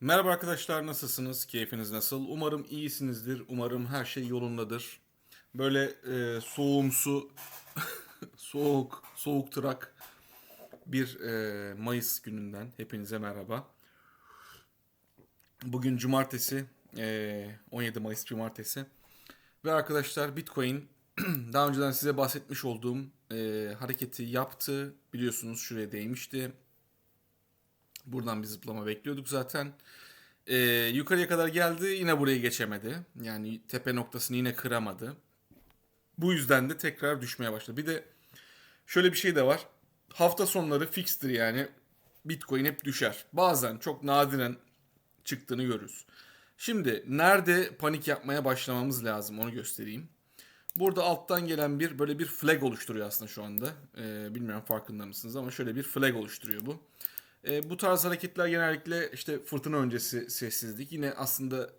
Merhaba arkadaşlar nasılsınız? Keyfiniz nasıl? Umarım iyisinizdir. Umarım her şey yolundadır. Böyle e, soğumsu, soğuk, soğuk tırak bir e, Mayıs gününden hepinize merhaba. Bugün cumartesi, e, 17 Mayıs cumartesi. Ve arkadaşlar Bitcoin daha önceden size bahsetmiş olduğum e, hareketi yaptı. Biliyorsunuz şuraya değmişti. Buradan bir zıplama bekliyorduk zaten. Ee, yukarıya kadar geldi yine burayı geçemedi. Yani tepe noktasını yine kıramadı. Bu yüzden de tekrar düşmeye başladı. Bir de şöyle bir şey de var. Hafta sonları fixtir yani. Bitcoin hep düşer. Bazen çok nadiren çıktığını görürüz. Şimdi nerede panik yapmaya başlamamız lazım onu göstereyim. Burada alttan gelen bir böyle bir flag oluşturuyor aslında şu anda. Ee, bilmiyorum farkında mısınız ama şöyle bir flag oluşturuyor bu. E, bu tarz hareketler genellikle işte fırtına öncesi sessizlik. Yine aslında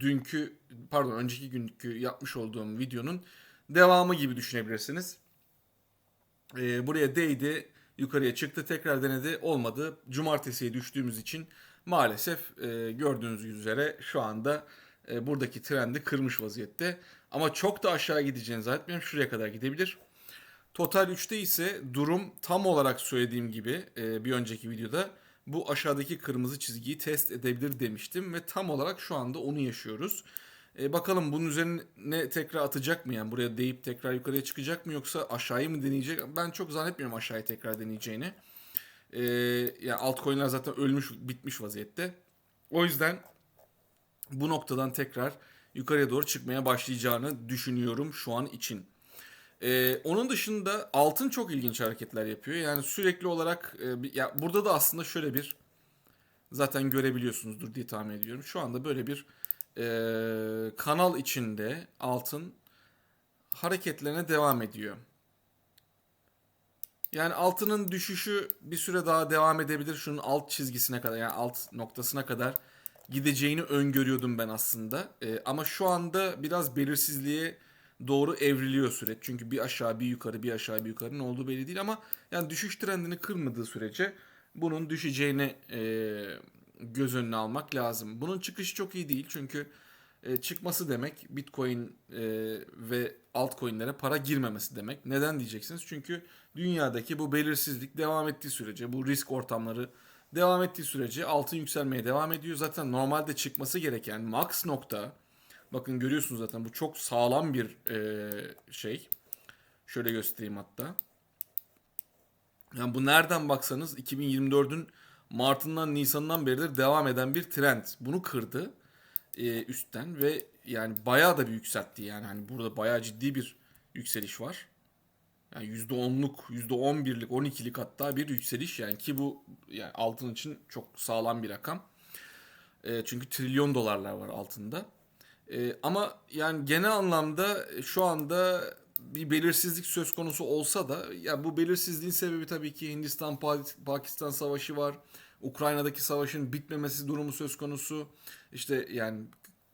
dünkü pardon önceki günkü yapmış olduğum videonun devamı gibi düşünebilirsiniz. E, buraya değdi, yukarıya çıktı, tekrar denedi, olmadı. Cumartesiye düştüğümüz için maalesef e, gördüğünüz üzere şu anda e, buradaki trendi kırmış vaziyette. Ama çok da aşağı gideceğini zannetmiyorum. Şuraya kadar gidebilir. Total 3'te ise durum tam olarak söylediğim gibi e, bir önceki videoda bu aşağıdaki kırmızı çizgiyi test edebilir demiştim ve tam olarak şu anda onu yaşıyoruz. E, bakalım bunun üzerine tekrar atacak mı yani buraya deyip tekrar yukarıya çıkacak mı yoksa aşağıyı mı deneyecek? Ben çok zannetmiyorum aşağıya tekrar deneyeceğini. E, yani altcoin'ler zaten ölmüş bitmiş vaziyette. O yüzden bu noktadan tekrar yukarıya doğru çıkmaya başlayacağını düşünüyorum şu an için. Ee, onun dışında altın çok ilginç hareketler yapıyor. Yani sürekli olarak e, ya burada da aslında şöyle bir zaten görebiliyorsunuzdur diye tahmin ediyorum. Şu anda böyle bir e, kanal içinde altın hareketlerine devam ediyor. Yani altının düşüşü bir süre daha devam edebilir. Şunun alt çizgisine kadar yani alt noktasına kadar gideceğini öngörüyordum ben aslında. E, ama şu anda biraz belirsizliğe doğru evriliyor süreç. Çünkü bir aşağı bir yukarı bir aşağı bir yukarı ne olduğu belli değil ama yani düşüş trendini kırmadığı sürece bunun düşeceğini e, göz önüne almak lazım. Bunun çıkışı çok iyi değil çünkü e, çıkması demek Bitcoin e, ve altcoin'lere para girmemesi demek. Neden diyeceksiniz? Çünkü dünyadaki bu belirsizlik devam ettiği sürece, bu risk ortamları devam ettiği sürece altın yükselmeye devam ediyor. Zaten normalde çıkması gereken max nokta Bakın görüyorsunuz zaten bu çok sağlam bir e, şey. Şöyle göstereyim hatta. Yani bu nereden baksanız 2024'ün Mart'ından Nisan'dan beridir devam eden bir trend. Bunu kırdı e, üstten ve yani bayağı da bir yükseltti yani. Hani burada bayağı ciddi bir yükseliş var. Yani %10'luk, %11'lik, 12'lik hatta bir yükseliş yani ki bu yani altın için çok sağlam bir rakam. E, çünkü trilyon dolarlar var altında. Ee, ama yani genel anlamda şu anda bir belirsizlik söz konusu olsa da ya bu belirsizliğin sebebi tabii ki Hindistan Pakistan savaşı var. Ukrayna'daki savaşın bitmemesi durumu söz konusu. İşte yani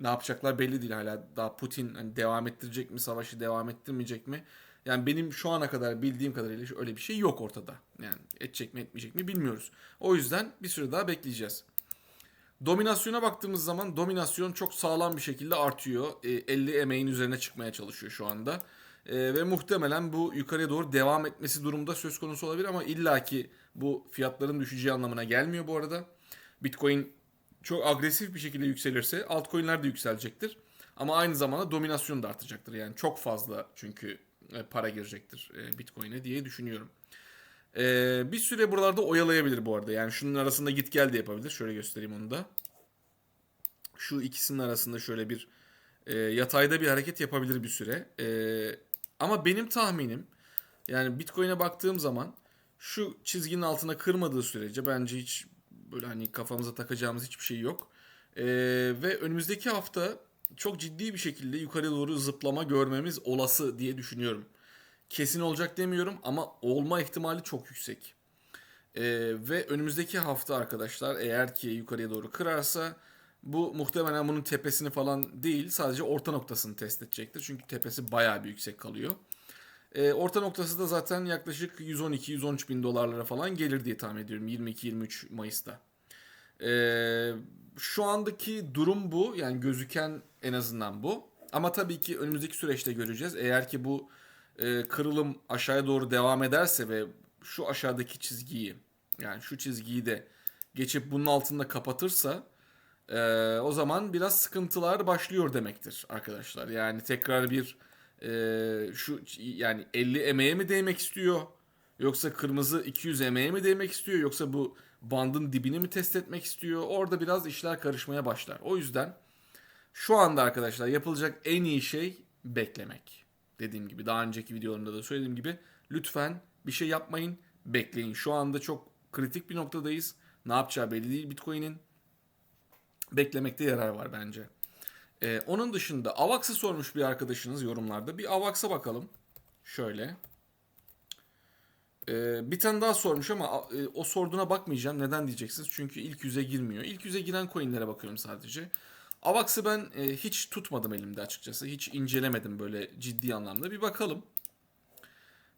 ne yapacaklar belli değil hala. Daha Putin hani devam ettirecek mi savaşı devam ettirmeyecek mi? Yani benim şu ana kadar bildiğim kadarıyla öyle bir şey yok ortada. Yani edecek mi etmeyecek mi bilmiyoruz. O yüzden bir süre daha bekleyeceğiz. Dominasyona baktığımız zaman dominasyon çok sağlam bir şekilde artıyor. E, 50 emeğin üzerine çıkmaya çalışıyor şu anda. E, ve muhtemelen bu yukarıya doğru devam etmesi durumda söz konusu olabilir ama illaki bu fiyatların düşeceği anlamına gelmiyor bu arada. Bitcoin çok agresif bir şekilde yükselirse altcoin'ler de yükselecektir. Ama aynı zamanda dominasyon da artacaktır. Yani çok fazla çünkü e, para girecektir e, Bitcoin'e diye düşünüyorum. Ee, bir süre buralarda oyalayabilir bu arada. Yani şunun arasında git gel de yapabilir. Şöyle göstereyim onu da. Şu ikisinin arasında şöyle bir e, yatayda bir hareket yapabilir bir süre. E, ama benim tahminim yani Bitcoin'e baktığım zaman şu çizginin altına kırmadığı sürece bence hiç böyle hani kafamıza takacağımız hiçbir şey yok. E, ve önümüzdeki hafta çok ciddi bir şekilde yukarı doğru zıplama görmemiz olası diye düşünüyorum kesin olacak demiyorum ama olma ihtimali çok yüksek. Ee, ve önümüzdeki hafta arkadaşlar eğer ki yukarıya doğru kırarsa bu muhtemelen bunun tepesini falan değil sadece orta noktasını test edecektir. Çünkü tepesi bayağı bir yüksek kalıyor. Ee, orta noktası da zaten yaklaşık 112-113 bin dolarlara falan gelir diye tahmin ediyorum 22-23 Mayıs'ta. Ee, şu andaki durum bu. Yani gözüken en azından bu. Ama tabii ki önümüzdeki süreçte göreceğiz. Eğer ki bu e, kırılım aşağıya doğru devam ederse ve şu aşağıdaki çizgiyi yani şu çizgiyi de geçip bunun altında kapatırsa e, o zaman biraz sıkıntılar başlıyor demektir arkadaşlar. Yani tekrar bir e, şu yani 50 emeğe mi değmek istiyor? Yoksa kırmızı 200 emeğe mi değmek istiyor? Yoksa bu bandın dibini mi test etmek istiyor? Orada biraz işler karışmaya başlar. O yüzden şu anda arkadaşlar yapılacak en iyi şey beklemek. Dediğim gibi daha önceki videolarımda da söylediğim gibi lütfen bir şey yapmayın, bekleyin. Şu anda çok kritik bir noktadayız. Ne yapacağı belli değil Bitcoin'in. Beklemekte yarar var bence. Ee, onun dışında Avax'ı sormuş bir arkadaşınız yorumlarda. Bir Avax'a bakalım. Şöyle. Ee, bir tane daha sormuş ama e, o sorduğuna bakmayacağım. Neden diyeceksiniz? Çünkü ilk yüze girmiyor. İlk yüze giren coinlere bakıyorum sadece. Avax'ı ben e, hiç tutmadım elimde açıkçası. Hiç incelemedim böyle ciddi anlamda. Bir bakalım.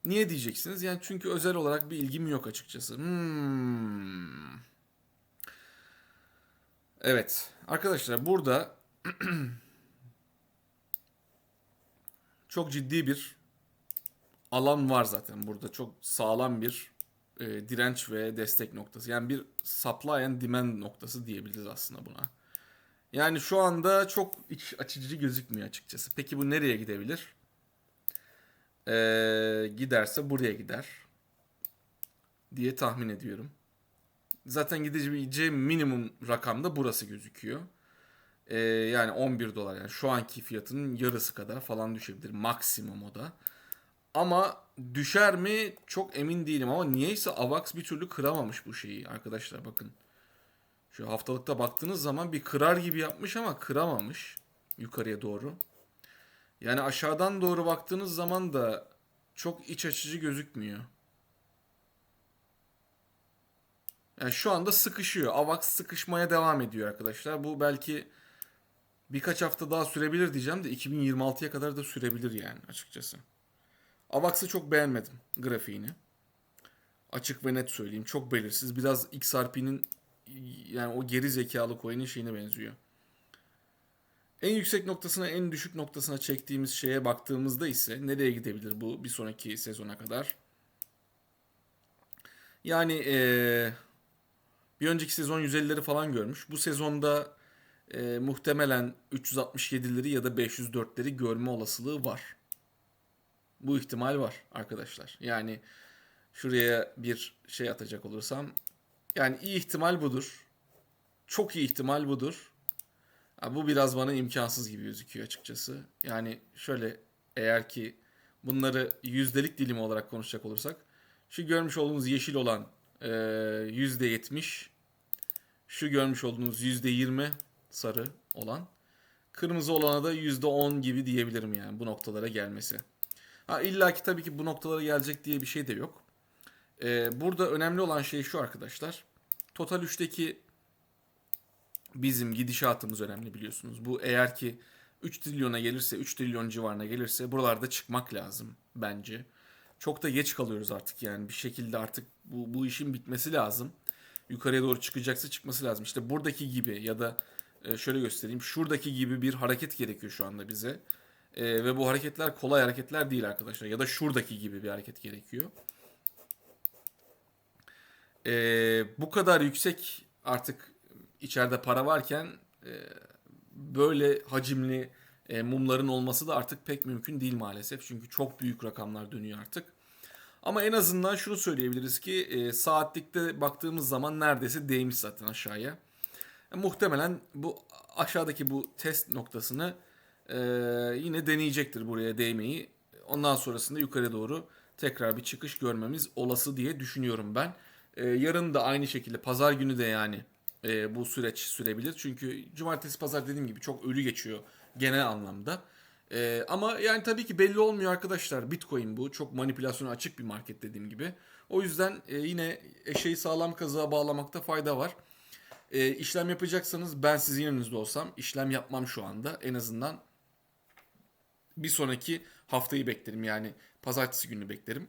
Niye diyeceksiniz? Yani çünkü özel olarak bir ilgim yok açıkçası. Hmm. Evet. Arkadaşlar burada çok ciddi bir alan var zaten burada. Çok sağlam bir e, direnç ve destek noktası. Yani bir supply and demand noktası diyebiliriz aslında buna. Yani şu anda çok iç açıcı gözükmüyor açıkçası. Peki bu nereye gidebilir? Ee, giderse buraya gider diye tahmin ediyorum. Zaten gideceği minimum rakamda burası gözüküyor. Ee, yani 11 dolar yani şu anki fiyatının yarısı kadar falan düşebilir maksimum o da. Ama düşer mi çok emin değilim ama niyeyse Avax bir türlü kıramamış bu şeyi arkadaşlar bakın. Şu haftalıkta baktığınız zaman bir kırar gibi yapmış ama kıramamış yukarıya doğru. Yani aşağıdan doğru baktığınız zaman da çok iç açıcı gözükmüyor. Yani şu anda sıkışıyor. Avax sıkışmaya devam ediyor arkadaşlar. Bu belki birkaç hafta daha sürebilir diyeceğim de 2026'ya kadar da sürebilir yani açıkçası. Avax'ı çok beğenmedim grafiğini. Açık ve net söyleyeyim. Çok belirsiz. Biraz XRP'nin yani o geri zekalı coin'in şeyine benziyor. En yüksek noktasına en düşük noktasına çektiğimiz şeye baktığımızda ise nereye gidebilir bu bir sonraki sezona kadar? Yani ee, bir önceki sezon 150'leri falan görmüş. Bu sezonda e, muhtemelen 367'leri ya da 504'leri görme olasılığı var. Bu ihtimal var arkadaşlar. Yani şuraya bir şey atacak olursam yani iyi ihtimal budur. Çok iyi ihtimal budur. Ha, bu biraz bana imkansız gibi gözüküyor açıkçası. Yani şöyle eğer ki bunları yüzdelik dilimi olarak konuşacak olursak şu görmüş olduğunuz yeşil olan e, yüzde yetmiş şu görmüş olduğunuz yüzde yirmi sarı olan kırmızı olana da yüzde on gibi diyebilirim yani bu noktalara gelmesi. Ha illa ki tabii ki bu noktalara gelecek diye bir şey de yok. Ee, burada önemli olan şey şu arkadaşlar. Total 3'teki bizim gidişatımız önemli biliyorsunuz. Bu eğer ki 3 trilyona gelirse, 3 trilyon civarına gelirse buralarda çıkmak lazım bence. Çok da geç kalıyoruz artık yani bir şekilde artık bu, bu işin bitmesi lazım. Yukarıya doğru çıkacaksa çıkması lazım. İşte buradaki gibi ya da e, şöyle göstereyim. Şuradaki gibi bir hareket gerekiyor şu anda bize. E, ve bu hareketler kolay hareketler değil arkadaşlar. Ya da şuradaki gibi bir hareket gerekiyor. E, bu kadar yüksek artık içeride para varken e, böyle hacimli e, mumların olması da artık pek mümkün değil maalesef. Çünkü çok büyük rakamlar dönüyor artık. Ama en azından şunu söyleyebiliriz ki e, saatlikte baktığımız zaman neredeyse değmiş zaten aşağıya. E, muhtemelen bu aşağıdaki bu test noktasını e, yine deneyecektir buraya değmeyi. Ondan sonrasında yukarı doğru tekrar bir çıkış görmemiz olası diye düşünüyorum ben. E, yarın da aynı şekilde pazar günü de yani e, bu süreç sürebilir. Çünkü cumartesi pazar dediğim gibi çok ölü geçiyor genel anlamda. E, ama yani tabii ki belli olmuyor arkadaşlar. Bitcoin bu. Çok manipülasyona açık bir market dediğim gibi. O yüzden e, yine eşeği sağlam kazığa bağlamakta fayda var. E, işlem yapacaksanız ben sizin yanınızda olsam işlem yapmam şu anda. En azından bir sonraki haftayı beklerim. Yani pazartesi günü beklerim.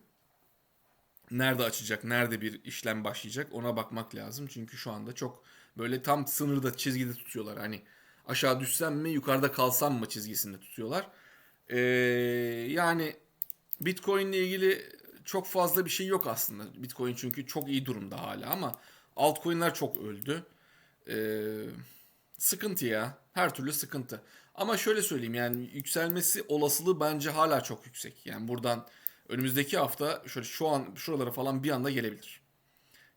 Nerede açacak, nerede bir işlem başlayacak ona bakmak lazım. Çünkü şu anda çok böyle tam sınırda çizgide tutuyorlar. Hani aşağı düşsem mi yukarıda kalsam mı çizgisinde tutuyorlar. Ee, yani Bitcoin ile ilgili çok fazla bir şey yok aslında. Bitcoin çünkü çok iyi durumda hala ama altcoin'ler çok öldü. Ee, sıkıntı ya. Her türlü sıkıntı. Ama şöyle söyleyeyim yani yükselmesi olasılığı bence hala çok yüksek. Yani buradan önümüzdeki hafta şöyle şu an şuralara falan bir anda gelebilir.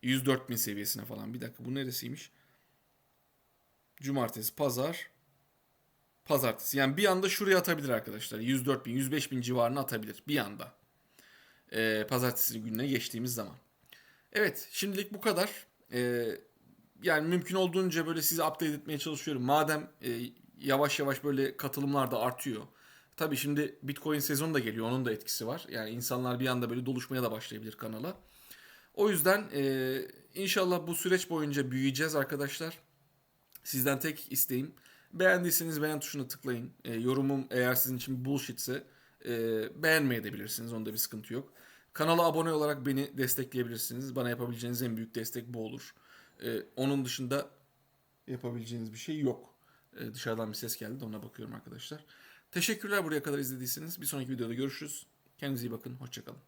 104 bin seviyesine falan. Bir dakika bu neresiymiş? Cumartesi, pazar, pazartesi. Yani bir anda şuraya atabilir arkadaşlar. 104 bin, 105 bin civarına atabilir. Bir anda. Ee, pazartesi gününe geçtiğimiz zaman. Evet şimdilik bu kadar. Ee, yani mümkün olduğunca böyle sizi update etmeye çalışıyorum. Madem e, yavaş yavaş böyle katılımlar da artıyor. Tabii şimdi Bitcoin sezonu da geliyor. Onun da etkisi var. Yani insanlar bir anda böyle doluşmaya da başlayabilir kanala. O yüzden e, inşallah bu süreç boyunca büyüyeceğiz arkadaşlar. Sizden tek isteğim beğendiyseniz beğen tuşuna tıklayın. E, yorumum eğer sizin için bullshitse e, beğenmeyebilirsiniz. Onda bir sıkıntı yok. Kanala abone olarak beni destekleyebilirsiniz. Bana yapabileceğiniz en büyük destek bu olur. E, onun dışında yapabileceğiniz bir şey yok. E, dışarıdan bir ses geldi de ona bakıyorum arkadaşlar. Teşekkürler buraya kadar izlediyseniz. Bir sonraki videoda görüşürüz. Kendinize iyi bakın. Hoşçakalın.